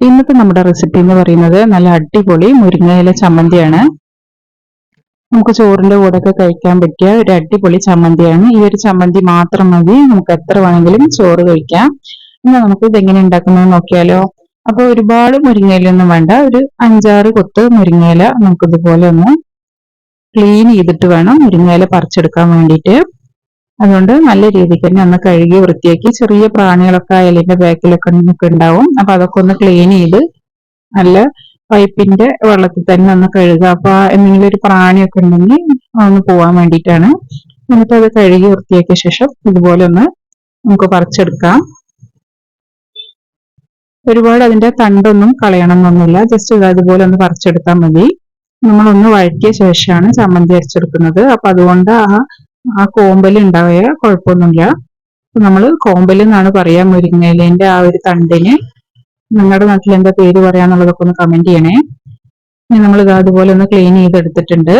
ഇന്നത്തെ നമ്മുടെ റെസിപ്പി എന്ന് പറയുന്നത് നല്ല അടിപൊളി മുരിങ്ങയില ചമ്മന്തിയാണ്. നമുക്ക് ചോറിന്റെ കൂടെ ഒക്കെ കഴിക്കാൻ പറ്റിയ ഒരു അടിപൊളി ചമ്മന്തിയാണ്. ഈ ഒരു ചമ്മന്തി മാത്രം മതി. നമുക്ക് എത്ര വേണമെങ്കിലും ചോറ് കഴിക്കാം. ഇന്ന് നമുക്ക് ഇതെങ്ങനെ ഉണ്ടാക്കുന്നത് നോക്കിയാലോ. അപ്പൊ ഒരുപാട് മുരിങ്ങയിലൊന്നും വേണ്ട. ഒരു അഞ്ചാറ് കൊത്ത് മുരിങ്ങയില നമുക്ക് ഇതുപോലെ ഒന്ന് ക്ലീൻ ചെയ്തിട്ട് വേണം മുരിങ്ങയില പറിച്ചെടുക്കാൻ വേണ്ടിയിട്ട്. അതുകൊണ്ട് നല്ല രീതിക്ക് തന്നെ ഒന്ന് കഴുകി വൃത്തിയാക്കി ചെറിയ പ്രാണികളൊക്കെ അയലിന്റെ ബാക്കിലൊക്കെ നിന്നൊക്കെ ഉണ്ടാവും. അപ്പൊ അതൊക്കെ ഒന്ന് ക്ലീൻ ചെയ്ത് നല്ല പൈപ്പിന്റെ വെള്ളത്തിൽ തന്നെ ഒന്ന് കഴുകുക. അപ്പൊ എന്തെങ്കിലും ഒരു പ്രാണിയൊക്കെ ഉണ്ടെങ്കിൽ ഒന്ന് പോവാൻ വേണ്ടിയിട്ടാണ്. എന്നിട്ട് അത് കഴുകി വൃത്തിയാക്കിയ ശേഷം ഇതുപോലെ ഒന്ന് നമുക്ക് പറിച്ചെടുക്കാം. ഒരുപാട് അതിന്റെ തണ്ടൊന്നും കളയണം എന്നൊന്നുമില്ല ജസ്റ്റ് ഇത് അതുപോലെ ഒന്ന് പറിച്ചെടുത്താൽ മതി. നമ്മളൊന്ന് വഴറ്റിയ ശേഷമാണ് ചമ്മന്തി അരച്ചെടുക്കുന്നത്. അപ്പൊ അതുകൊണ്ട് ആ ആ കോമ്പൽ ഉണ്ടാവുക കുഴപ്പമൊന്നുമില്ല നമ്മൾ കോമ്പൽ എന്നാണ് പറയാ മുരിങ്ങയിലേന്റെ ആ ഒരു തണ്ടിന്. നിങ്ങളുടെ നാട്ടിൽ എന്താ പേര് പറയാന്നുള്ളതൊക്കെ ഒന്ന് കമന്റ് ചെയ്യണേ. ഇനി നമ്മൾ ഇത് അതുപോലെ ഒന്ന് ക്ലീൻ ചെയ്തെടുത്തിട്ടുണ്ട്.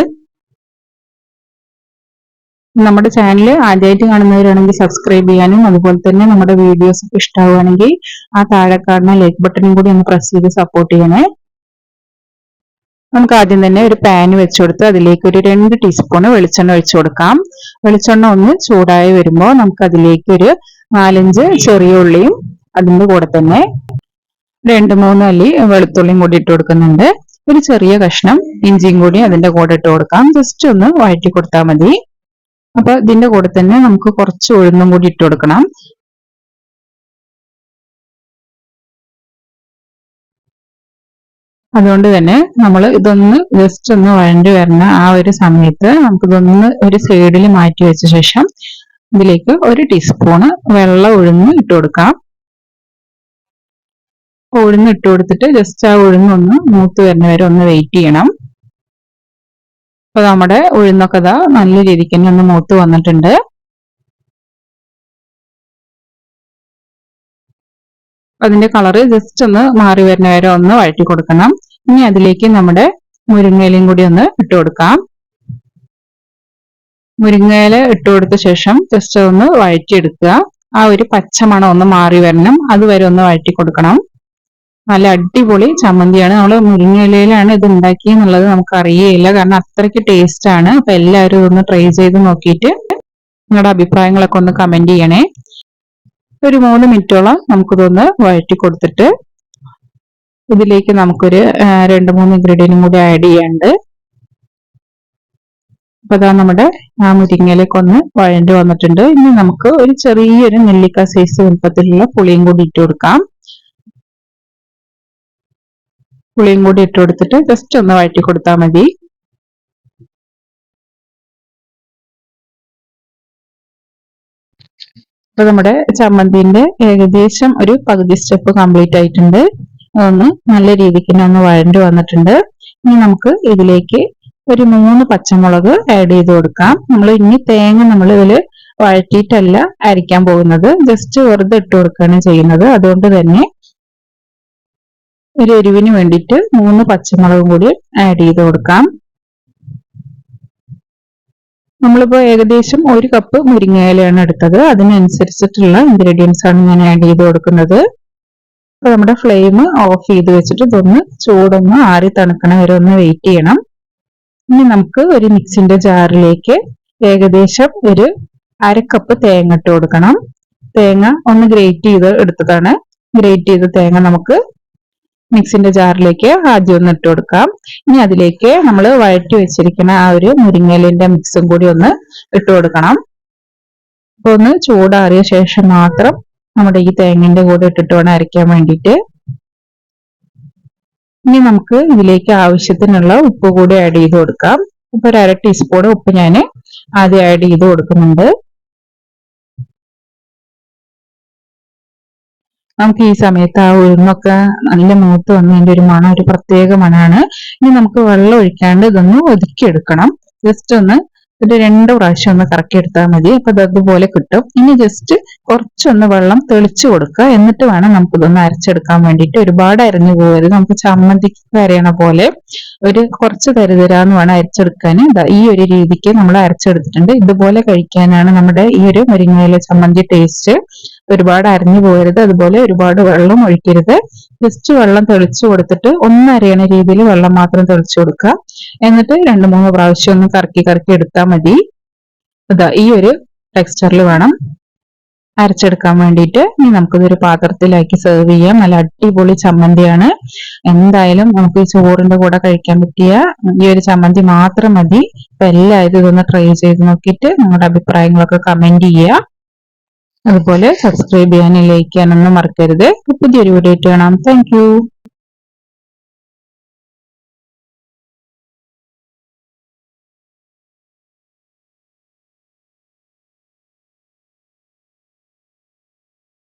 നമ്മുടെ ചാനൽ ആദ്യമായിട്ട് കാണുന്നവരാണെങ്കിൽ സബ്സ്ക്രൈബ് ചെയ്യാനും അതുപോലെ തന്നെ നമ്മുടെ വീഡിയോസ് ഇഷ്ടമാവുകയാണെങ്കിൽ ആ താഴെ കാണുന്ന ലൈക്ക് ബട്ടണും കൂടി ഒന്ന് പ്രസ് ചെയ്ത് സപ്പോർട്ട് ചെയ്യണേ. നമുക്ക് ആദ്യം തന്നെ ഒരു പാൻ വെച്ചു കൊടുത്ത് അതിലേക്ക് ഒരു രണ്ട് ടീസ്പൂൺ വെളിച്ചെണ്ണ ഒഴിച്ചു കൊടുക്കാം. വെളിച്ചെണ്ണ ഒന്ന് ചൂടായി വരുമ്പോൾ നമുക്ക് അതിലേക്ക് ഒരു നാലഞ്ച് ചെറിയ ഉള്ളിയും അതിന്റെ കൂടെ തന്നെ രണ്ട് മൂന്ന് അല്ലി വെളുത്തുള്ളിയും കൂടി ഇട്ട് കൊടുക്കുന്നുണ്ട്. ഒരു ചെറിയ കഷ്ണം ഇഞ്ചിയും കൂടി അതിന്റെ കൂടെ ഇട്ട് കൊടുക്കാം. ജസ്റ്റ് ഒന്ന് വഴറ്റി കൊടുത്താൽ മതി. അപ്പൊ ഇതിന്റെ കൂടെ തന്നെ നമുക്ക് കുറച്ച് ഉഴുന്നും കൂടി ഇട്ട് കൊടുക്കണം. അതുകൊണ്ട് തന്നെ നമ്മൾ ഇതൊന്ന് ജസ്റ്റ് ഒന്ന് വഴണ്ടി വരുന്ന ആ ഒരു സമയത്ത് നമുക്കിതൊന്ന് ഒരു സൈഡിൽ മാറ്റി വെച്ച ശേഷം ഇതിലേക്ക് ഒരു ടീസ്പൂണ് വെള്ളം ഉഴുന്ന് ഇട്ട് കൊടുക്കാം. ഉഴുന്ന് ഇട്ട് കൊടുത്തിട്ട് ജസ്റ്റ് ആ ഉഴുന്ന് ഒന്ന് മൂത്ത് വരുന്ന വരെ ഒന്ന് വെയിറ്റ് ചെയ്യണം. അപ്പൊ നമ്മുടെ ഉഴുന്നൊക്കെ ഇതാ നല്ല രീതിക്ക് തന്നെ ഒന്ന് മൂത്ത് വന്നിട്ടുണ്ട്. അതിന്റെ കളറ് ജസ്റ്റ് ഒന്ന് മാറി വരുന്ന വരെ ഒന്ന് വഴറ്റി കൊടുക്കണം. ഇനി അതിലേക്ക് നമ്മുടെ മുരിങ്ങയിലയും കൂടി ഒന്ന് ഇട്ട് കൊടുക്കാം. മുരിങ്ങയില ഇട്ട് കൊടുത്ത ശേഷം ജസ്റ്റ് ഒന്ന് വഴറ്റിയെടുക്കുക. ആ ഒരു പച്ചമണം ഒന്ന് മാറി വരണം. അതുവരെ ഒന്ന് വഴറ്റി കൊടുക്കണം. നല്ല അടിപൊളി ചമ്മന്തിയാണ്. നമ്മൾ മുരിങ്ങയിലയിലാണ് ഇത് ഉണ്ടാക്കിയെന്നുള്ളത് നമുക്ക് അറിയേയില്ല കാരണം അത്രയ്ക്ക് ടേസ്റ്റ് ആണ്. അപ്പൊ എല്ലാവരും ഇതൊന്ന് ട്രൈ ചെയ്ത് നോക്കിയിട്ട് നിങ്ങളുടെ അഭിപ്രായങ്ങളൊക്കെ ഒന്ന് കമന്റ് ചെയ്യണേ. ഒരു മൂന്ന് മിനിറ്റോളം നമുക്കിതൊന്ന് വഴറ്റി കൊടുത്തിട്ട് ഇതിലേക്ക് നമുക്കൊരു രണ്ട് മൂന്ന് ഇൻഗ്രീഡിയന്റും കൂടി ആഡ് ചെയ്യാണ്ട്. അപ്പൊ അതാ നമ്മുടെ ആ മുരിങ്ങയിലേക്ക് ഒന്ന് വഴണ്ടി വന്നിട്ടുണ്ട്. ഇനി നമുക്ക് ഒരു ചെറിയൊരു നെല്ലിക്ക സൈസ് വലുപ്പത്തിലുള്ള പുളിയും കൂടി ഇട്ട് കൊടുക്കാം. പുളിയും കൂടി ഇട്ട് കൊടുത്തിട്ട് ജസ്റ്റ് ഒന്ന് വഴറ്റി കൊടുത്താൽ മതി. അപ്പൊ നമ്മുടെ ചമ്മന്തിന്റെ ഏകദേശം ഒരു പകുതി സ്റ്റെപ്പ് കംപ്ലീറ്റ് ആയിട്ടുണ്ട്. അതൊന്ന് നല്ല രീതിക്ക് തന്നെ ഒന്ന് വഴണ്ടി വന്നിട്ടുണ്ട്. ഇനി നമുക്ക് ഇതിലേക്ക് ഒരു മൂന്ന് പച്ചമുളക് ആഡ് ചെയ്ത് കൊടുക്കാം. നമ്മൾ ഇനി തേങ്ങ നമ്മൾ ഇതിൽ വഴറ്റിയിട്ടല്ല അരിക്കാൻ പോകുന്നത്. ജസ്റ്റ് വെറുതെ ഇട്ട് കൊടുക്കുകയാണ് ചെയ്യുന്നത്. അതുകൊണ്ട് തന്നെ ഒരു എരിവിന് വേണ്ടിയിട്ട് മൂന്ന് പച്ചമുളകും കൂടി ആഡ് ചെയ്ത് കൊടുക്കാം. നമ്മളിപ്പോ ഏകദേശം ഒരു കപ്പ് മുരിങ്ങയിലയാണ് എടുത്തത്. അതിനനുസരിച്ചിട്ടുള്ള ഇൻഗ്രീഡിയൻസ് ആണ് ഞാൻ ആഡ് ചെയ്ത് കൊടുക്കുന്നത്. അപ്പൊ നമ്മുടെ ഫ്ലെയിം ഓഫ് ചെയ്ത് വെച്ചിട്ട് ഇതൊന്ന് ചൂടൊന്ന് ആറി തണുക്കണ വരെ ഒന്ന് വെയിറ്റ് ചെയ്യണം. ഇനി നമുക്ക് ഒരു മിക്സിന്റെ ജാറിലേക്ക് ഏകദേശം ഒരു അരക്കപ്പ് തേങ്ങ ഇട്ട് കൊടുക്കണം. തേങ്ങ ഒന്ന് ഗ്രേറ്റ് ചെയ്ത് എടുത്തതാണ്. ഗ്രേറ്റ് ചെയ്ത തേങ്ങ നമുക്ക് മിക്സിന്റെ ജാറിലേക്ക് ആദ്യം ഒന്ന് ഇട്ട് കൊടുക്കാം. ഇനി അതിലേക്ക് നമ്മൾ വഴറ്റി വെച്ചിരിക്കുന്ന ആ ഒരു മുരിങ്ങലിന്റെ മിക്സും കൂടി ഒന്ന് ഇട്ട് കൊടുക്കണം. അപ്പൊ ഒന്ന് ചൂടാറിയ ശേഷം മാത്രം നമ്മുടെ ഈ തേങ്ങന്റെ കൂടെ ഇട്ടിട്ട് വേണം അരയ്ക്കാൻ വേണ്ടിയിട്ട്. ഇനി നമുക്ക് ഇതിലേക്ക് ആവശ്യത്തിനുള്ള ഉപ്പ് കൂടി ആഡ് ചെയ്ത് കൊടുക്കാം. ഇപ്പൊ ഒരു അര ടീസ്പൂൺ ഉപ്പ് ഞാൻ ആദ്യം ആഡ് ചെയ്ത് കൊടുക്കുന്നുണ്ട്. നമുക്ക് ഈ സമയത്ത് ആ ഉഴുന്നൊക്കെ നല്ല മൂത്ത് വന്നതിന്റെ ഒരു മണം ഒരു പ്രത്യേക മണമാണ് ഇനി നമുക്ക് വെള്ളം ഒഴിക്കാണ്ട് ഇതൊന്ന് ഒതുക്കിയെടുക്കണം ജസ്റ്റ് ഒന്ന് ഇതിന്റെ രണ്ട് പ്രാവശ്യം ഒന്ന് കറക്കി എടുത്താൽ മതി. അപ്പൊ അത് അതുപോലെ കിട്ടും. ഇനി ജസ്റ്റ് കുറച്ചൊന്ന് വെള്ളം തെളിച്ചു കൊടുക്കുക. എന്നിട്ട് വേണം നമുക്കിതൊന്ന് അരച്ചെടുക്കാൻ വേണ്ടിയിട്ട്. ഒരുപാട് അരഞ്ഞു പോകരുത്. നമുക്ക് ചമ്മന്തിക്ക് അരയണ പോലെ ഒരു കുറച്ച് തരുതരാന്ന് വേണം അരച്ചെടുക്കാൻ. ഈ ഒരു രീതിക്ക് നമ്മൾ അരച്ചെടുത്തിട്ടുണ്ട്. ഇതുപോലെ കഴിക്കാനാണ് നമ്മുടെ ഈ ഒരു മുരിങ്ങയില ചമ്മന്തി ടേസ്റ്റ് ഒരുപാട് അരഞ്ഞു പോകരുത്. അതുപോലെ ഒരുപാട് വെള്ളം ഒഴിക്കരുത്. ജസ്റ്റ് വെള്ളം തെളിച്ചു കൊടുത്തിട്ട് ഒന്ന് അരയണ രീതിയിൽ വെള്ളം മാത്രം തെളിച്ചു കൊടുക്കുക. എന്നിട്ട് രണ്ട് മൂന്ന് പ്രാവശ്യം ഒന്ന് കറക്കി കറക്കി എടുത്താൽ മതി. ഇതാ ഈ ഒരു ടെക്സ്ചറിൽ വേണം. അരച്ചെടുക്കാൻ വേണ്ടിയിട്ട് ഇനി നമുക്കിതൊരു പാത്രത്തിലാക്കി സെർവ് ചെയ്യാം. നല്ല അടിപൊളി ചമ്മന്തിയാണ്. എന്തായാലും നമുക്ക് ഈ ചോറിന്റെ കൂടെ കഴിക്കാൻ പറ്റിയ ഈ ഒരു ചമ്മന്തി മാത്രം മതി. അപ്പൊ എല്ലാവരും ഇതൊന്ന് ട്രൈ ചെയ്ത് നോക്കിയിട്ട് നിങ്ങളുടെ അഭിപ്രായങ്ങളൊക്കെ കമന്റ് ചെയ്യുക. അതുപോലെ സബ്സ്ക്രൈബ് ചെയ്യാനും ലൈക്ക് ചെയ്യാനൊന്നും മറക്കരുത്. പുതിയൊരു വീഡിയോ കാണാം. താങ്ക്